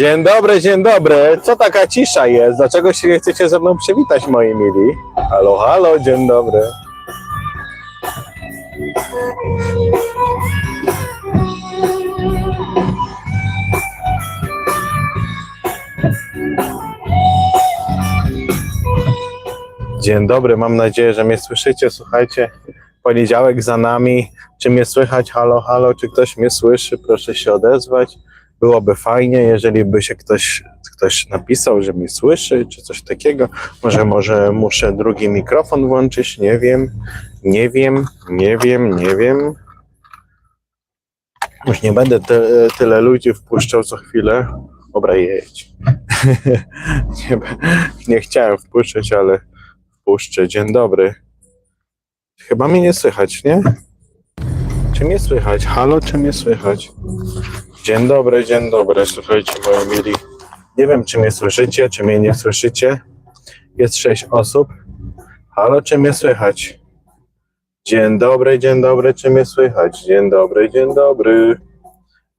Dzień dobry, dzień dobry. Co taka cisza jest? Dlaczego się nie chcecie ze mną przywitać, moi mili? Halo, halo, dzień dobry. Dzień dobry, mam nadzieję, że mnie słyszycie. Słuchajcie, poniedziałek za nami. Czy mnie słychać? Halo, halo, czy ktoś mnie słyszy? Proszę się odezwać. Byłoby fajnie, jeżeli by się ktoś, ktoś napisał, że mnie słyszy, czy coś takiego. Może, może muszę drugi mikrofon włączyć, nie wiem, nie wiem, nie wiem, nie wiem. Już nie będę te, tyle ludzi wpuszczał co chwilę. Dobra, jedź. nie, nie chciałem wpuszczać, ale wpuszczę. Dzień dobry. Chyba mnie nie słychać, nie? Czy mnie słychać? Halo, czy mnie słychać? Dzień dobry, dzień dobry, słuchajcie moi mili. Nie wiem, czy mnie słyszycie, czy mnie nie słyszycie. Jest sześć osób. Halo, czy mnie słychać? Dzień dobry, dzień dobry, czy mnie słychać? Dzień dobry, dzień dobry.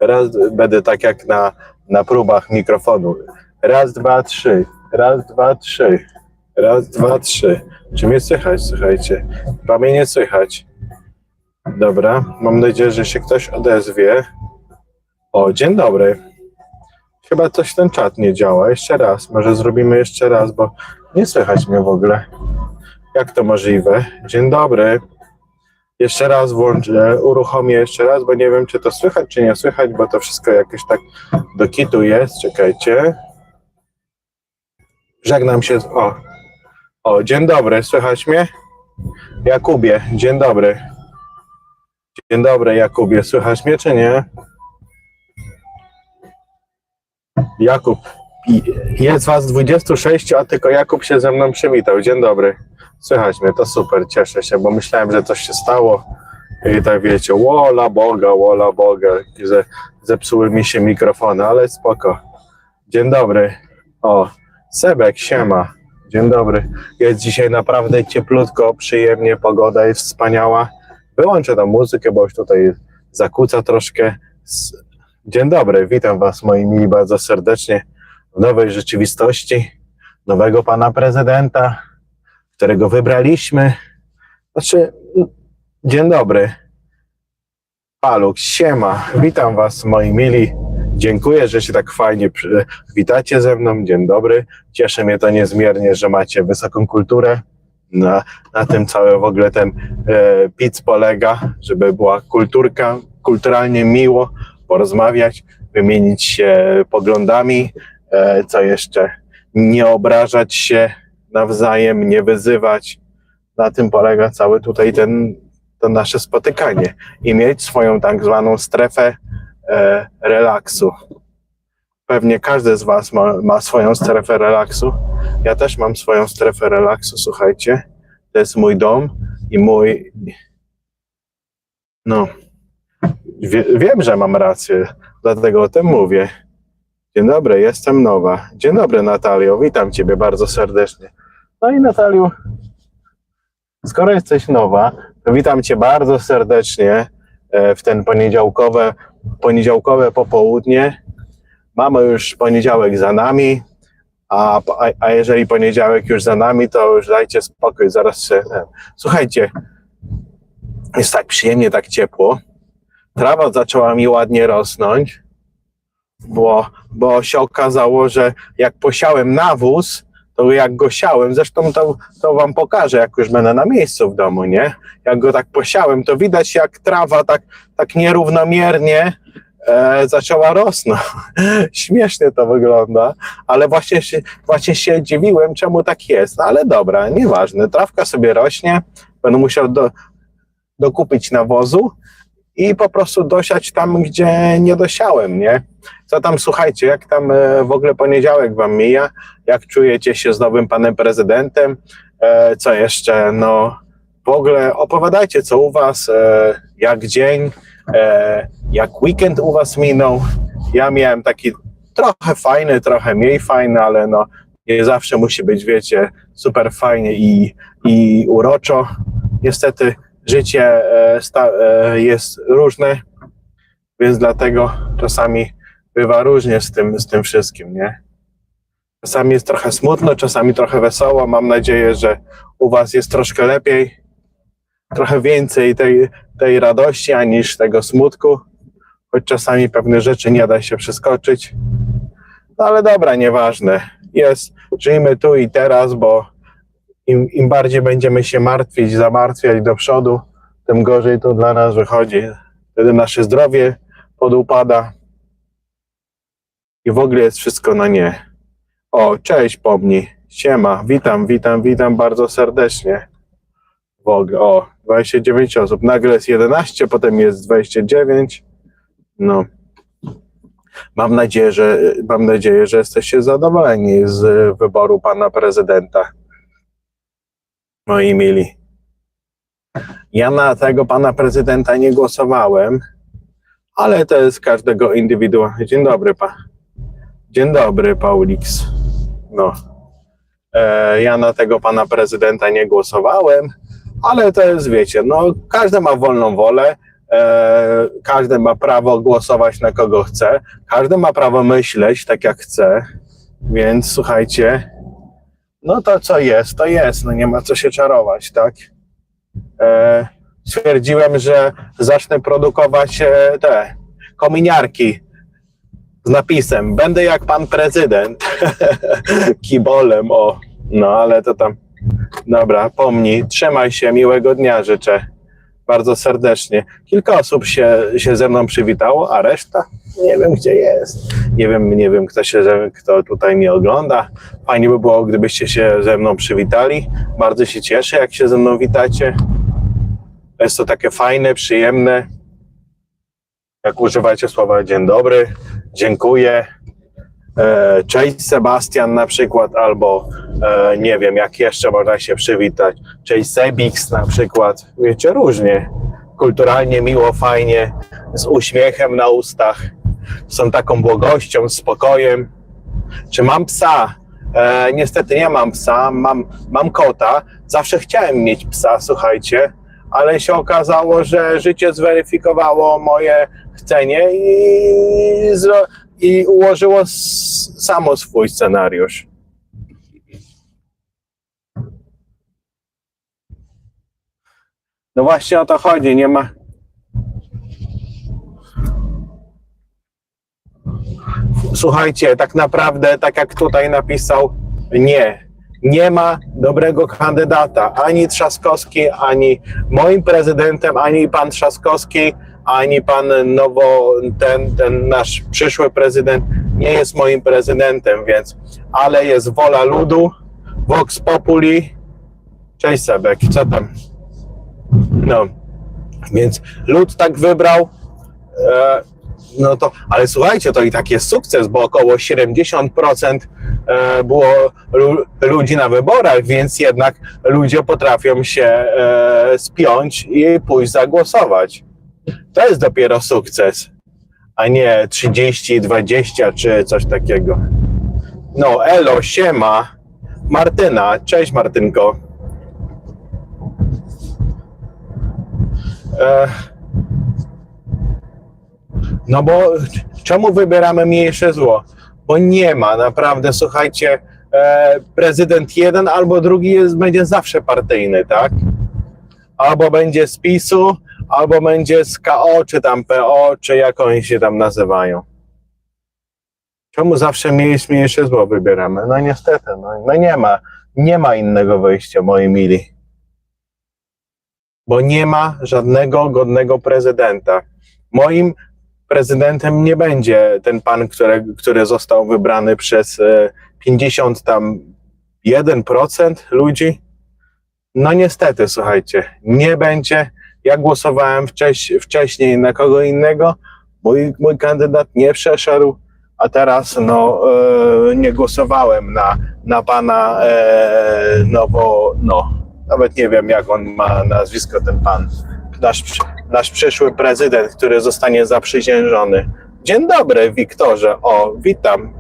Raz, będę tak jak na, na próbach mikrofonu. Raz, dwa, trzy. Raz, dwa, trzy. Raz, dwa, trzy. Czy mnie słychać, słuchajcie? Chyba mnie nie słychać. Dobra, mam nadzieję, że się ktoś odezwie. O, dzień dobry. Chyba coś ten czat nie działa. Jeszcze raz, może zrobimy jeszcze raz, bo nie słychać mnie w ogóle. Jak to możliwe? Dzień dobry. Jeszcze raz włączę, uruchomię jeszcze raz, bo nie wiem, czy to słychać, czy nie słychać, bo to wszystko jakoś tak do kitu jest. Czekajcie. Żegnam się. Z... O. o, dzień dobry, słychać mnie? Jakubie, dzień dobry. Dzień dobry, Jakubie, słychać mnie, czy nie? Jakub. Jest was 26, a tylko Jakub się ze mną przywitał. Dzień dobry. Słychać mnie, to super, cieszę się, bo myślałem, że coś się stało. I tak wiecie, wola Boga, wola Boga, że zepsuły mi się mikrofony, ale spoko. Dzień dobry. O, Sebek, siema. Dzień dobry. Jest dzisiaj naprawdę cieplutko, przyjemnie, pogoda jest wspaniała. Wyłączę tą muzykę, bo już tutaj zakłóca troszkę. Dzień dobry, witam Was moi mili bardzo serdecznie w nowej rzeczywistości, nowego pana prezydenta, którego wybraliśmy. Znaczy, dzień dobry. Paluk, siema, witam Was moi mili. Dziękuję, że się tak fajnie witacie ze mną. Dzień dobry. Cieszy mnie to niezmiernie, że macie wysoką kulturę. Na, na tym cały w ogóle ten e, pic polega, żeby była kulturka, kulturalnie miło porozmawiać, wymienić się poglądami, e, co jeszcze, nie obrażać się nawzajem, nie wyzywać. Na tym polega cały tutaj ten, to nasze spotykanie i mieć swoją tak zwaną strefę e, relaksu. Pewnie każdy z Was ma, ma swoją strefę relaksu. Ja też mam swoją strefę relaksu, słuchajcie. To jest mój dom i mój. No. Wie, wiem, że mam rację, dlatego o tym mówię. Dzień dobry, jestem nowa. Dzień dobry, Natalio. Witam Ciebie bardzo serdecznie. No i Nataliu, skoro jesteś nowa, to witam Cię bardzo serdecznie e, w ten poniedziałkowe, poniedziałkowe popołudnie. Mamy już poniedziałek za nami, a, a, jeżeli poniedziałek już za nami, to już dajcie spokój, zaraz się... e, Słuchajcie, jest tak przyjemnie, tak ciepło. Trawa zaczęła mi ładnie rosnąć, bo, bo się okazało, że jak posiałem nawóz, to jak go siałem, zresztą to, to wam pokażę, jak już będę na miejscu w domu, nie? Jak go tak posiałem, to widać jak trawa tak, tak nierównomiernie e, zaczęła rosnąć. Śmiesznie to wygląda, ale właśnie się, właśnie się dziwiłem, czemu tak jest. No, ale dobra, nieważne. Trawka sobie rośnie, będę musiał do, dokupić nawozu i po prostu dosiać tam, gdzie nie dosiałem, nie? Co tam, słuchajcie, jak tam e, w ogóle poniedziałek wam mija? Jak czujecie się z nowym panem prezydentem? E, co jeszcze? No, w ogóle opowiadajcie, co u was, e, jak dzień, jak weekend u was minął. Ja miałem taki trochę fajny, trochę mniej fajny, ale no, nie zawsze musi być, wiecie, super fajnie i, i uroczo. Niestety życie e, e, jest różne, więc dlatego czasami bywa różnie z tym, z tym wszystkim, nie? Czasami jest trochę smutno, czasami trochę wesoło. Mam nadzieję, że u Was jest troszkę lepiej, trochę więcej tej, tej radości, aniż tego smutku, choć czasami pewne rzeczy nie da się przeskoczyć. No ale dobra, nieważne. Jest, żyjmy tu i teraz, bo im, im bardziej będziemy się martwić, zamartwiać do przodu, tym gorzej to dla nas wychodzi. Wtedy nasze zdrowie podupada i w ogóle jest wszystko na nie. O, cześć pomni. Siema, witam, witam, witam bardzo serdecznie. W ogóle, o, 29 osób. Nagle jest 11, potem jest 29. No. Mam nadzieję, że, mam nadzieję, że jesteście zadowoleni z wyboru pana prezydenta. Moi mili. Ja na tego pana prezydenta nie głosowałem, ale to jest każdego indywidualnie. Dzień dobry, pa. Dzień dobry, Paulix. No. E, ja na tego pana prezydenta nie głosowałem, ale to jest, wiecie, no każdy ma wolną wolę, e, każdy ma prawo głosować na kogo chce, każdy ma prawo myśleć tak jak chce, więc słuchajcie, no to co jest, to jest, no nie ma co się czarować, tak? E, stwierdziłem, że zacznę produkować e, te kominiarki z napisem Będę jak pan prezydent. Kibolem, o. No ale to tam. Dobra, pomnij, trzymaj się, miłego dnia życzę. Bardzo serdecznie. Kilka osób się, się ze mną przywitało, a reszta nie wiem gdzie jest. Nie wiem, nie wiem kto, się, kto tutaj mnie ogląda. Fajnie by było, gdybyście się ze mną przywitali. Bardzo się cieszę, jak się ze mną witacie. Jest to takie fajne, przyjemne. Jak używacie słowa dzień dobry, dziękuję, e, cześć Sebastian na przykład, albo e, nie wiem, jak jeszcze można się przywitać, cześć Sebix na przykład, wiecie, różnie, kulturalnie, miło, fajnie, z uśmiechem na ustach, tą taką błogością, spokojem. Czy mam psa? E, niestety nie mam psa, mam, mam kota. Zawsze chciałem mieć psa, słuchajcie, ale się okazało, że życie zweryfikowało moje chcenie i, i ułożyło samo swój scenariusz. No właśnie o to chodzi, nie ma. Słuchajcie, tak naprawdę, tak jak tutaj napisał, nie. Nie ma dobrego kandydata. Ani Trzaskowski, ani moim prezydentem, ani pan Trzaskowski, ani pan nowo, ten, ten nasz przyszły prezydent nie jest moim prezydentem, więc, ale jest wola ludu, Vox Populi. Cześć Sebek, co tam? No, więc lud tak wybrał. E, no to, ale słuchajcie, to i tak jest sukces, bo około 70% e, było lu, ludzi na wyborach, więc jednak ludzie potrafią się e, spiąć i pójść zagłosować. To jest dopiero sukces, a nie 30, 20 czy coś takiego. No, elo, siema. Martyna, cześć Martynko. E, no bo czemu wybieramy mniejsze zło? Bo nie ma, naprawdę, słuchajcie, e, prezydent jeden albo drugi jest, będzie zawsze partyjny, tak? Albo będzie z PiSu, albo będzie z KO, czy tam PO, czy jak oni się tam nazywają. Czemu zawsze mniejsze, mniejsze zło wybieramy? No niestety, no, no nie ma, nie ma innego wyjścia, moi mili. Bo nie ma żadnego godnego prezydenta. Moim prezydentem nie będzie ten pan, który, który został wybrany przez e, 50 tam 1% ludzi. No niestety, słuchajcie, nie będzie. Ja głosowałem wcześ, wcześniej na kogo innego. Mój, mój kandydat nie przeszedł, a teraz no, e, nie głosowałem na, na pana, e, no bo no, nawet nie wiem jak on ma nazwisko, ten pan, nasz, nasz przyszły prezydent, który zostanie zaprzysiężony. Dzień dobry, Wiktorze. O, witam.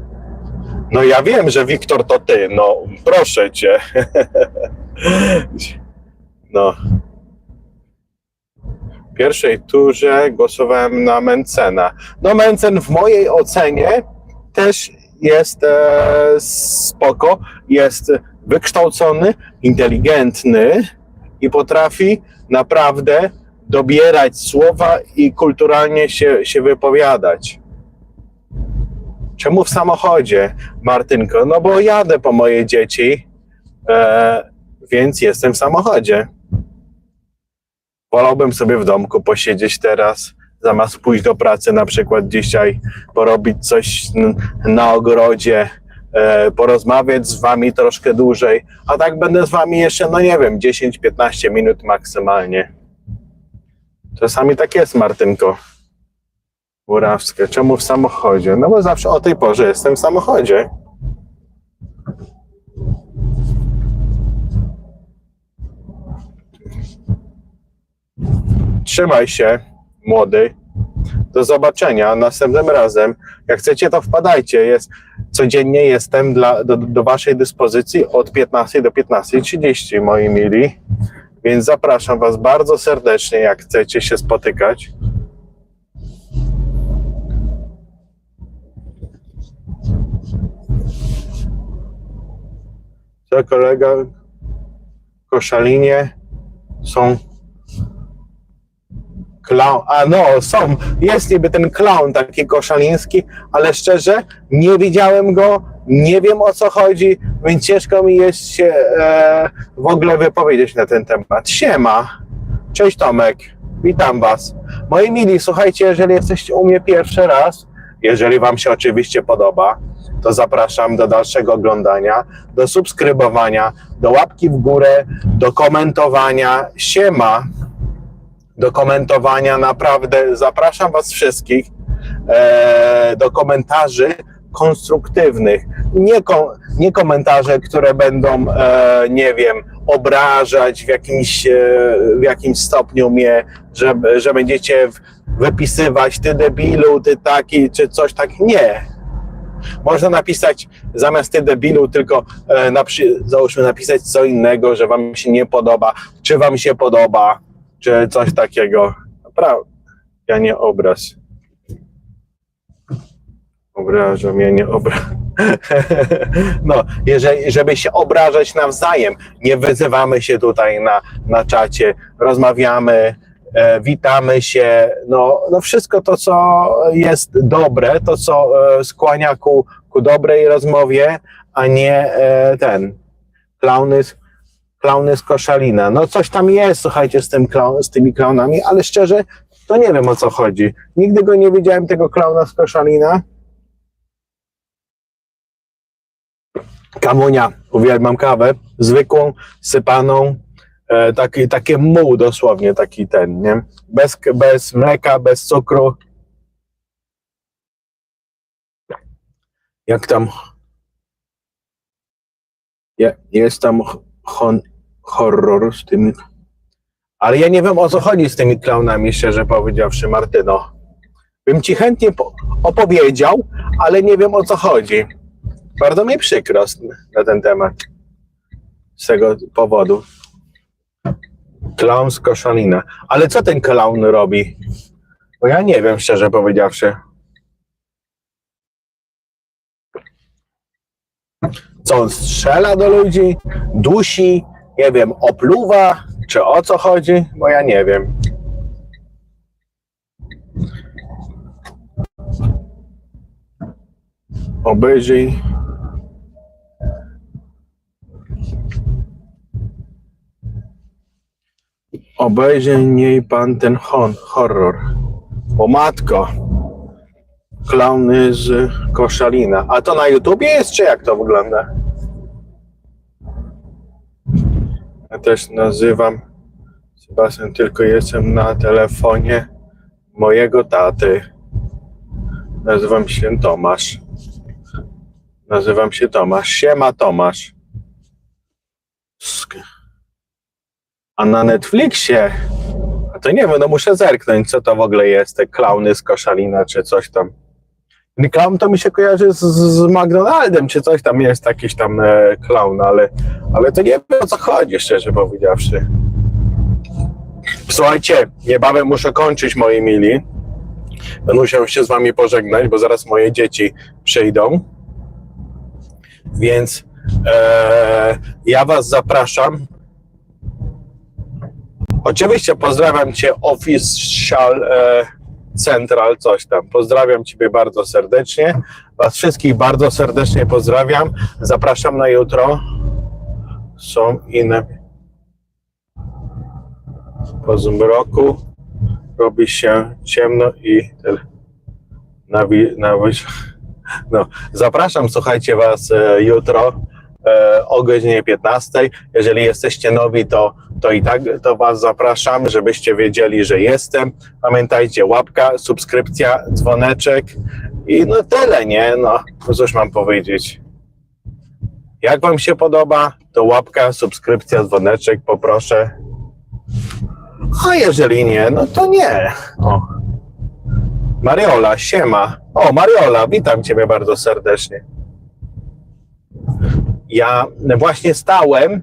No ja wiem, że Wiktor to ty, no proszę cię. No. Pierwszej turze głosowałem na Mencena. No Mencen w mojej ocenie też jest e, spoko, jest wykształcony, inteligentny i potrafi naprawdę dobierać słowa i kulturalnie się, się wypowiadać. Czemu w samochodzie, Martynko? No bo jadę po moje dzieci, e, więc jestem w samochodzie. Wolałbym sobie w domku posiedzieć teraz, zamiast pójść do pracy na przykład dzisiaj, porobić coś na ogrodzie, e, porozmawiać z wami troszkę dłużej, a tak będę z wami jeszcze, no nie wiem, 10-15 minut maksymalnie. Czasami tak jest, Martynko. Murawska. Czemu w samochodzie? No bo zawsze o tej porze jestem w samochodzie. Trzymaj się, młody. Do zobaczenia następnym razem. Jak chcecie, to wpadajcie. Jest, codziennie jestem dla, do, do Waszej dyspozycji od 15 do 15.30, moi mili. Więc zapraszam Was bardzo serdecznie, jak chcecie się spotykać. Co kolega Koszalinie są Klaun, a no, są, jest niby ten klaun taki koszaliński, ale szczerze, nie widziałem go, nie wiem o co chodzi, więc ciężko mi jest się e, w ogóle wypowiedzieć na ten temat. Siema, cześć Tomek, witam was. Moi mili, słuchajcie, jeżeli jesteście u mnie pierwszy raz, jeżeli wam się oczywiście podoba, to zapraszam do dalszego oglądania, do subskrybowania, do łapki w górę, do komentowania. Siema! Do komentowania. Naprawdę zapraszam Was wszystkich e, do komentarzy konstruktywnych. Nie, nie komentarze, które będą, e, nie wiem, obrażać w jakimś, e, w jakimś stopniu mnie, że, że będziecie wypisywać ty debilu, ty taki, czy coś tak. Nie. Można napisać zamiast ty debilu, tylko e, na, załóżmy napisać co innego, że wam się nie podoba, czy wam się podoba, czy coś takiego. Naprawdę, ja nie obraz. Obrażam, ja nie obrażam. No, jeżeli, żeby się obrażać nawzajem, nie wyzywamy się tutaj na, na czacie, rozmawiamy, e, witamy się, no, no wszystko to, co jest dobre, to, co e, skłania ku, ku dobrej rozmowie, a nie e, ten klauny, z- klauny z koszalina. No coś tam jest, słuchajcie, z, tym klaun, z tymi klaunami, ale szczerze, to nie wiem o co chodzi. Nigdy go nie widziałem, tego klauna z koszalina. Kamunia, uwielbiam kawę, zwykłą, sypaną, e, taki, takie muł dosłownie, taki ten, nie? Bez, bez mleka, bez cukru. Jak tam je, jest tam hon, horror z tymi. Ale ja nie wiem o co chodzi z tymi klaunami, szczerze powiedziawszy, Martyno. Bym ci chętnie po- opowiedział, ale nie wiem o co chodzi. Bardzo mi przykro na ten temat. Z tego powodu. Klaun z koszalina. Ale co ten klaun robi? Bo ja nie wiem, szczerze powiedziawszy. Co on strzela do ludzi, dusi, nie wiem, opluwa, czy o co chodzi? Bo ja nie wiem. obejrzyj. Obejrzyj niej pan ten hon, horror. O matko. Klauny z Koszalina. A to na YouTubie jest, czy jak to wygląda? Też nazywam Sebastian, tylko jestem na telefonie mojego taty. Nazywam się Tomasz. Nazywam się Tomasz. Siema Tomasz. A na Netflixie, a to nie wiem, no muszę zerknąć, co to w ogóle jest, te klauny z Koszalina, czy coś tam. Klaun to mi się kojarzy z, z McDonaldem, czy coś tam jest, jakiś tam e, klaun, ale, ale to nie wiem o co chodzi, szczerze powiedziawszy. Słuchajcie, niebawem muszę kończyć, moi mili. Będę musiał się z wami pożegnać, bo zaraz moje dzieci przyjdą. Więc e, ja was zapraszam. Oczywiście pozdrawiam cię official e, central coś tam. Pozdrawiam ciebie bardzo serdecznie. Was wszystkich bardzo serdecznie pozdrawiam. Zapraszam na jutro. Są inne po zmroku robi się ciemno i. Na, na, no, zapraszam, słuchajcie Was e, jutro o godzinie 15. Jeżeli jesteście nowi, to, to i tak to Was zapraszam, żebyście wiedzieli, że jestem. Pamiętajcie, łapka, subskrypcja, dzwoneczek i no tyle, nie? No, no cóż mam powiedzieć. Jak Wam się podoba, to łapka, subskrypcja, dzwoneczek, poproszę. A jeżeli nie, no to nie. O. Mariola, siema. O, Mariola, witam Ciebie bardzo serdecznie. Ja właśnie stałem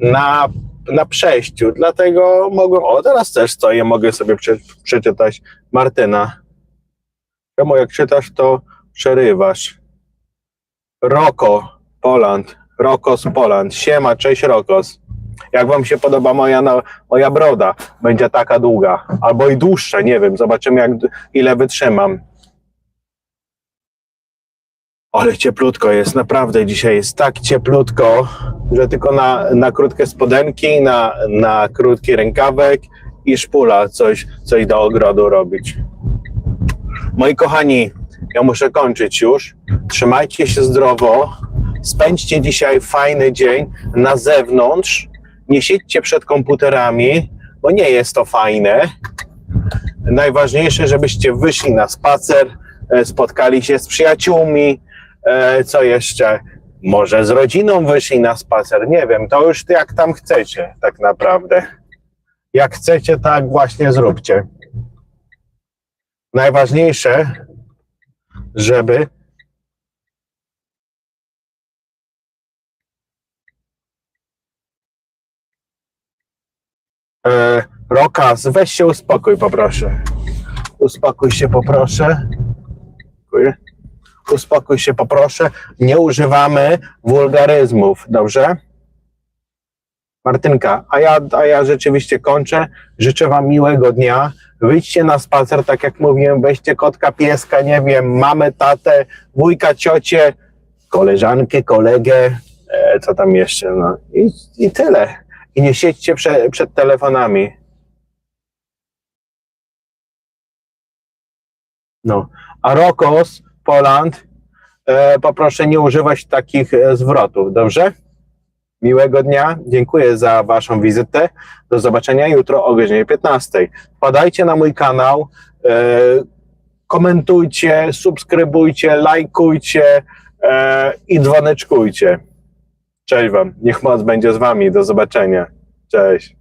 na, na przejściu, dlatego mogłem. O, teraz też stoję, mogę sobie prze, przeczytać Martyna. Czemu jak czytasz, to przerywasz. Roko, Poland. Rokos, Poland. Siema, cześć Rokos. Jak wam się podoba moja, no, moja broda? Będzie taka długa, albo i dłuższa, nie wiem. Zobaczymy, jak, ile wytrzymam. Ale cieplutko jest, naprawdę dzisiaj jest tak cieplutko, że tylko na, na krótkie spodenki, na, na krótki rękawek i szpula coś, coś do ogrodu robić. Moi kochani, ja muszę kończyć już. Trzymajcie się zdrowo. Spędźcie dzisiaj fajny dzień na zewnątrz. Nie siedźcie przed komputerami, bo nie jest to fajne. Najważniejsze, żebyście wyszli na spacer, e, spotkali się z przyjaciółmi. E, Co jeszcze? Może z rodziną wyszli na spacer. Nie wiem, to już jak tam chcecie, tak naprawdę. Jak chcecie, tak właśnie zróbcie. Najważniejsze, żeby e, Rokas, weź się uspokój, poproszę. Uspokój się, poproszę. Dziękuję. Uspokój się, poproszę. Nie używamy wulgaryzmów, dobrze? Martynka, a ja, a ja rzeczywiście kończę. Życzę Wam miłego dnia. Wyjdźcie na spacer, tak jak mówiłem, weźcie kotka, pieska, nie wiem, mamę, tatę, wujka, ciocię, koleżankę, kolegę, e, co tam jeszcze, no i, i tyle. I nie siedźcie prze, przed telefonami. No, a Rokos, Poland, e, poproszę nie używać takich e, zwrotów, dobrze? Miłego dnia, dziękuję za Waszą wizytę. Do zobaczenia jutro o godzinie 15. Wpadajcie na mój kanał, e, komentujcie, subskrybujcie, lajkujcie i dzwoneczkujcie. Cześć Wam, niech moc będzie z Wami. Do zobaczenia. Cześć.